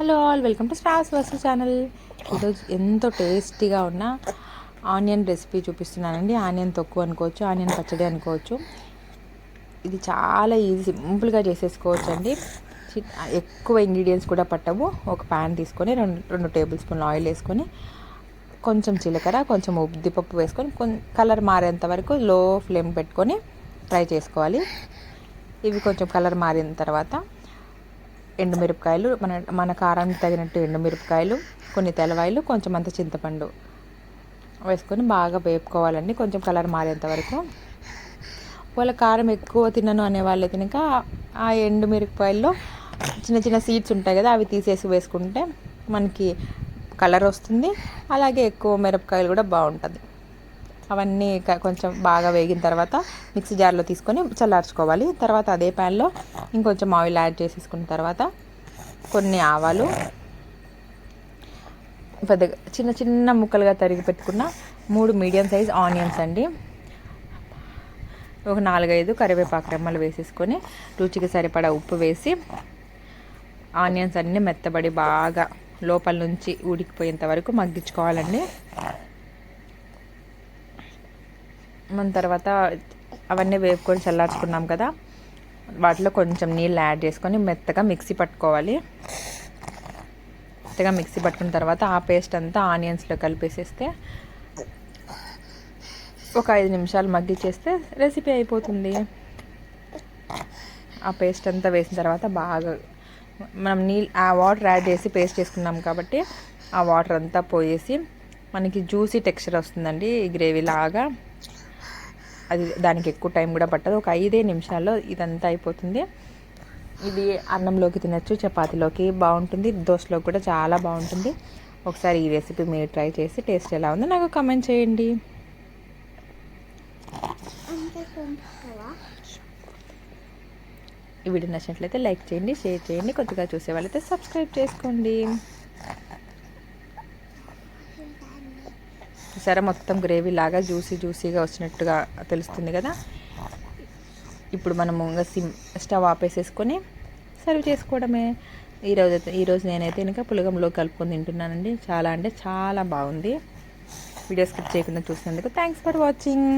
Hello all welcome to stars వస్తు channel ఈరోజు ఎంతో టేస్టీగా ఉన్న ఆనియన్ రెసిపీ చూపిస్తున్నానండి. ఆనియన్ తక్కువ అనుకోవచ్చు ఆనియన్ పచ్చడి అనుకోవచ్చు. ఇది చాలా ఈజీ సింపుల్గా చేసేసుకోవచ్చు అండి ఎక్కువ ఇంగ్రీడియంట్స్ కూడా పట్టవు. ఒక ప్యాన్ తీసుకొని రెండు రెండు టేబుల్ స్పూన్ ఆయిల్ వేసుకొని కొంచెం జీలకర్ర కొంచెం ఉద్దిపప్పు వేసుకొని కొంచెం కలర్ మారేంత వరకు లో ఫ్లేమ్ పెట్టుకొని ఫ్రై చేసుకోవాలి. ఇవి కొంచెం కలర్ మారిన తర్వాత ఎండుమిరపకాయలు మన మన కారానికి తగినట్టు ఎండుమిరపకాయలు కొన్ని తెలవాయలు కొంచెం అంత చింతపండు వేసుకొని బాగా వేపుకోవాలండి. కొంచెం కలర్ మారేంత వరకు. వాళ్ళ కారం ఎక్కువ తినను అనే వాళ్ళు తినక ఆ ఎండుమిరపకాయల్లో చిన్న చిన్న సీడ్స్ ఉంటాయి కదా అవి తీసేసి వేసుకుంటే మనకి కలర్ వస్తుంది. అలాగే ఎక్కువ మిరపకాయలు కూడా బాగుంటుంది. అవన్నీ కొంచెం బాగా వేగిన తర్వాత మిక్సీ జార్లో తీసుకొని చల్లార్చుకోవాలి. తర్వాత అదే ప్యాన్లో ఇంకొంచెం ఆయిల్ యాడ్ చేసేసుకున్న తర్వాత కొన్ని ఆవాలు పెద్దగా చిన్న చిన్న ముక్కలుగా తరిగి పెట్టుకున్న మూడు మీడియం సైజ్ ఆనియన్స్ అండి. ఒక నాలుగైదు కరివేపాకు రెమ్మలు వేసేసుకొని రుచికి సరిపడా ఉప్పు వేసి ఆనియన్స్ అన్నీ మెత్తబడి బాగా లోపల నుంచి ఉడికిపోయేంత వరకు మగ్గించుకోవాలండి. మన తర్వాత అవన్నీ వేపుకొని చల్లార్చుకున్నాం కదా వాటిలో కొంచెం నీళ్ళు యాడ్ చేసుకొని మెత్తగా మిక్సీ పట్టుకోవాలి. మెత్తగా మిక్సీ పట్టుకున్న తర్వాత ఆ పేస్ట్ అంతా ఆనియన్స్లో కలిపేసేస్తే ఒక ఐదు నిమిషాలు మగ్గిచ్చేస్తే రెసిపీ అయిపోతుంది. ఆ పేస్ట్ అంతా వేసిన తర్వాత బాగా మనం నీళ్ళు ఆ వాటర్ యాడ్ చేసి పేస్ట్ చేసుకున్నాం కాబట్టి ఆ వాటర్ అంతా పోయేసి మనకి జ్యూసీ టెక్స్చర్ వస్తుందండి ఈ గ్రేవీ లాగా. అది దానికి ఎక్కువ టైం కూడా పట్టదు. ఒక ఐదే నిమిషాల్లో ఇదంతా అయిపోతుంది. ఇది అన్నంలోకి తినచ్చు చపాతీలోకి బాగుంటుంది దోశలోకి కూడా చాలా బాగుంటుంది. ఒకసారి ఈ రెసిపీ మీరు ట్రై చేసి టేస్ట్ ఎలా ఉందో నాకు కమెంట్ చేయండి. ఈ వీడియో నచ్చినట్లయితే లైక్ చేయండి షేర్ చేయండి కొత్తగా చూసే వాళ్ళైతే సబ్స్క్రైబ్ చేసుకోండి. సరే మొత్తం గ్రేవీ లాగా జ్యూసీ జ్యూసీగా వచ్చినట్టుగా తెలుస్తుంది కదా? ఇప్పుడు మనము ఇంకా సిమ్ స్టవ్ ఆపేసేసుకొని సర్వ్ చేసుకోవడమే. ఈరోజు అయితే ఈరోజు నేనైతే ఇంకా పులగంలో కలుపుకొని తింటున్నానండి. చాలా అంటే చాలా బాగుంది. వీడియో స్కిప్ చేయకుండా చూసినందుకు థ్యాంక్స్ ఫర్ వాచింగ్.